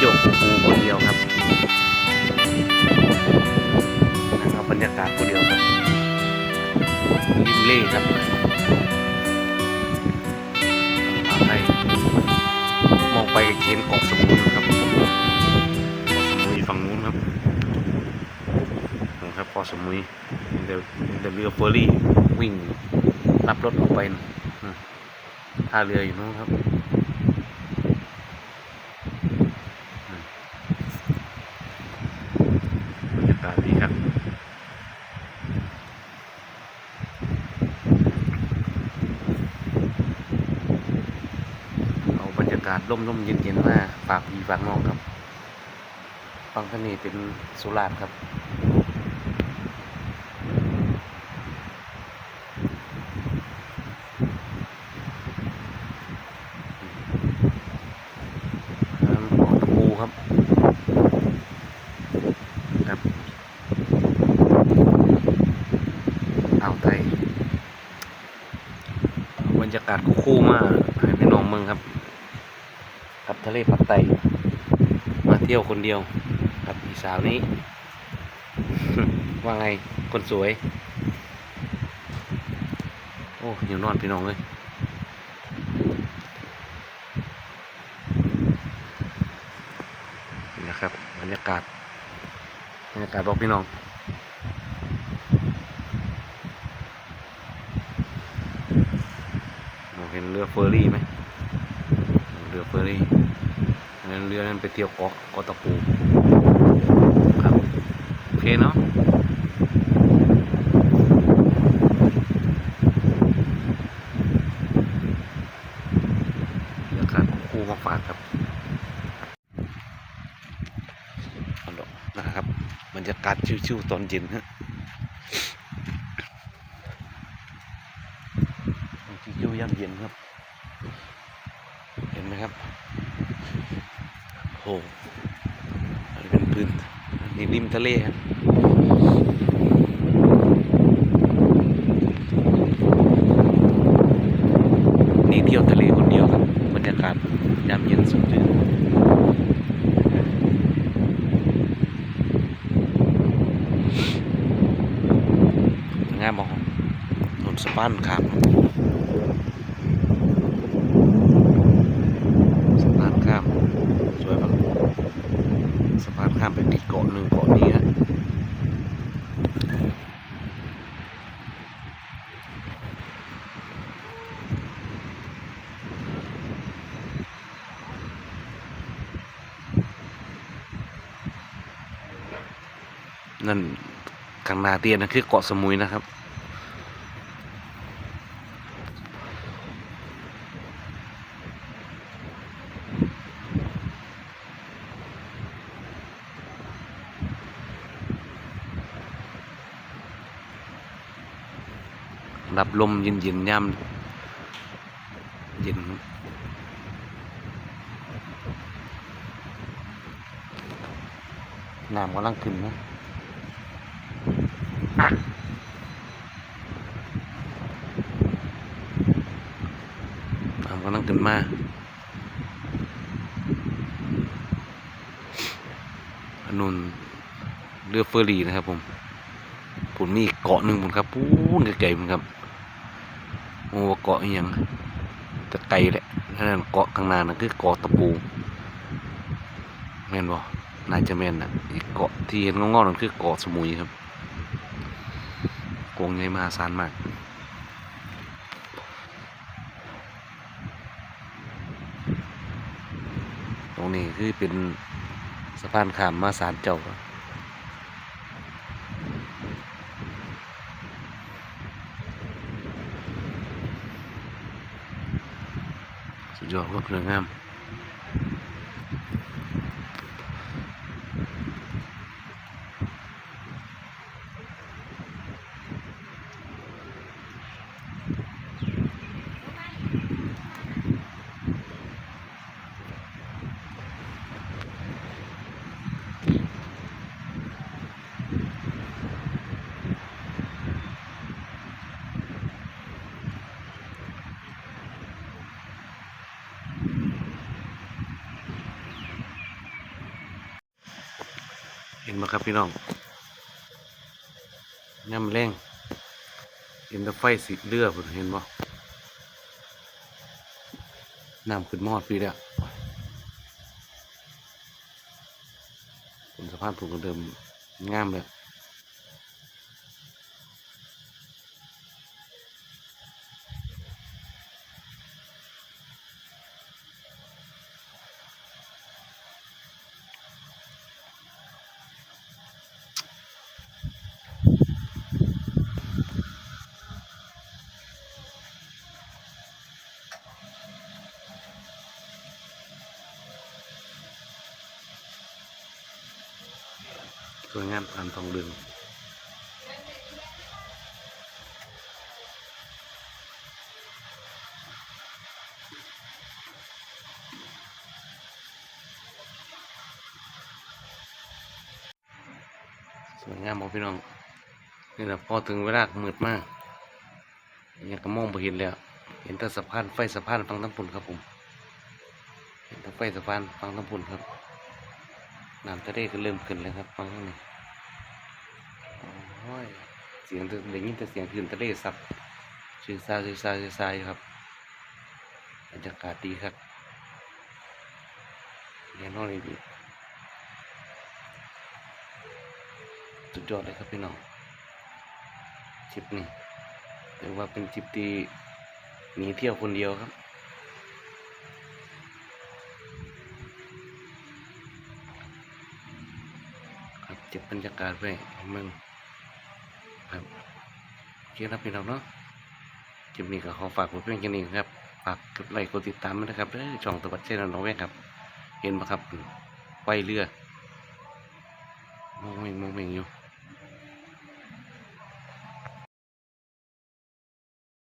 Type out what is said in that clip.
โยกคูคูคนเดียวครับนะครับบรรยากาศคนเดียวครับริมเล่ครับอ่าวไทยมองไปเห็นเกาะสมุยครับเกาะสมุยฝั่งนู้นครับนะครับเกาะสมุยเดี๋ยวเดี๋ยวเรือเฟอร์รี่วิ่งรับรถออกไปนะอืมท่าเรืออยู่นู้นครับ บรรยากาศดีครับ เอาบรรยากาศร่มๆเย็นๆมาฝากพี่ฝากน้องครับฟังท่านนี้เป็นสุราษฎร์ครับน้ำอกตะปูครับครับอ่าวไทยบรรยากาศคู่มากให้พี่น้องเมืองครับ ทะเลปักไตมาเที่ยวคนเดียวกับอีสาวนี้ ว่าไงคนสวย โอ้ยังนอนพี่น้องเลยนี่นะครับบรรยากาศบรรยากาศบอกพี่น้องมองเห็นเรือเฟอร์รี่ไหมเรือเฟอร์รี่อั นเรือนั้นไปเที่ยวเกาะเกาะตะปูครับโอเคเนาะบรรยากาศคู่มาฝากครับนะครับบรรยากาศชิวๆตอนเย็นฮะชิวๆยามเย็นครับ เห็นไหมครับ โอ้โหอันนี้เป็นพื้นนี่ริมทะเลครับนี่เที่ยวทะเลคนเดียวครับบรรยากาศยามเย็นสดชื่นงามมองถนนสะพานข้ามสะพานข้ามสวยปะสะพานข้ามไปอีกเกาะหนึ่งเกาะนี้ฮะ นั่นข้างนาเตียนนั่นคือเกาะสมุยนะครับ รับลมเย็นๆย่ำเย็นน้ำกำลังขึ้นนะ น้ำกำลังขึ้นมาอนนุนเรือเฟอร์รี่นะครับผมผมมีเกาะหนึ่งผมครับปูนไกลๆผมครับโอ้เกาะอหยังจะไกลแหละนั่นเกาะข้างหน้านั่นคือเกาะตะปูแม่นบ่น่าจะแม่นนะอีกเกาะที่เห็นงอๆนั่นคือเกาะสมุยครับ กวงใหญ่มหาศาลมากตรงนี้คือเป็นสะพานข้ามมาศาลเจ้าสุดยอดก็เรื่องงาม ห็นไหมครับพี่น้องย่ำแรงเห็นแต่ไฟสีเลือดเห็นบ่น้ำขึ้นมอดพี่แล้วคุณสภาพผูกเดิมงามเลย สวยงามผ่านทองดึงสวยงามบอกพี่น้อง นี่แหละพอถึงเวลามืดมากยังก็มองไปเห็นแล้ว เห็นแต่สะพานไฟสะพานฟังทั้งปุ่นครับผม เห็นแต่ไฟสะพานฟังทั้งปุ่นครับ น้ำทะเลก็เริ่มขึ้นแล้วครับฟังข้างในโอ้ยเสียงได้ยินแต่เสียงคลื่นทะเลซับชื่อซาชื่อซาชื่อซาอยู่ครับบรรยากาศดีครับแน่นอนเลยดีสุดยอดเลยครับพี่น้องจิบนี่ถือว่าเป็นจิบที่หนีเที่ยวคนเดียวครับ เก็บบรรยากาศไว้มึงครับโอเคครับพี่น้องเนาะคลิปนี้ก็ขอฝากไว้เพียงแค่นี้ครับฝากกดไลค์กดติดตามนะครับเด้อช่องตะวัดเช่นน้องแว่ครับ เห็นไหมครับไฟเรือมองเมงมองเมงอยู่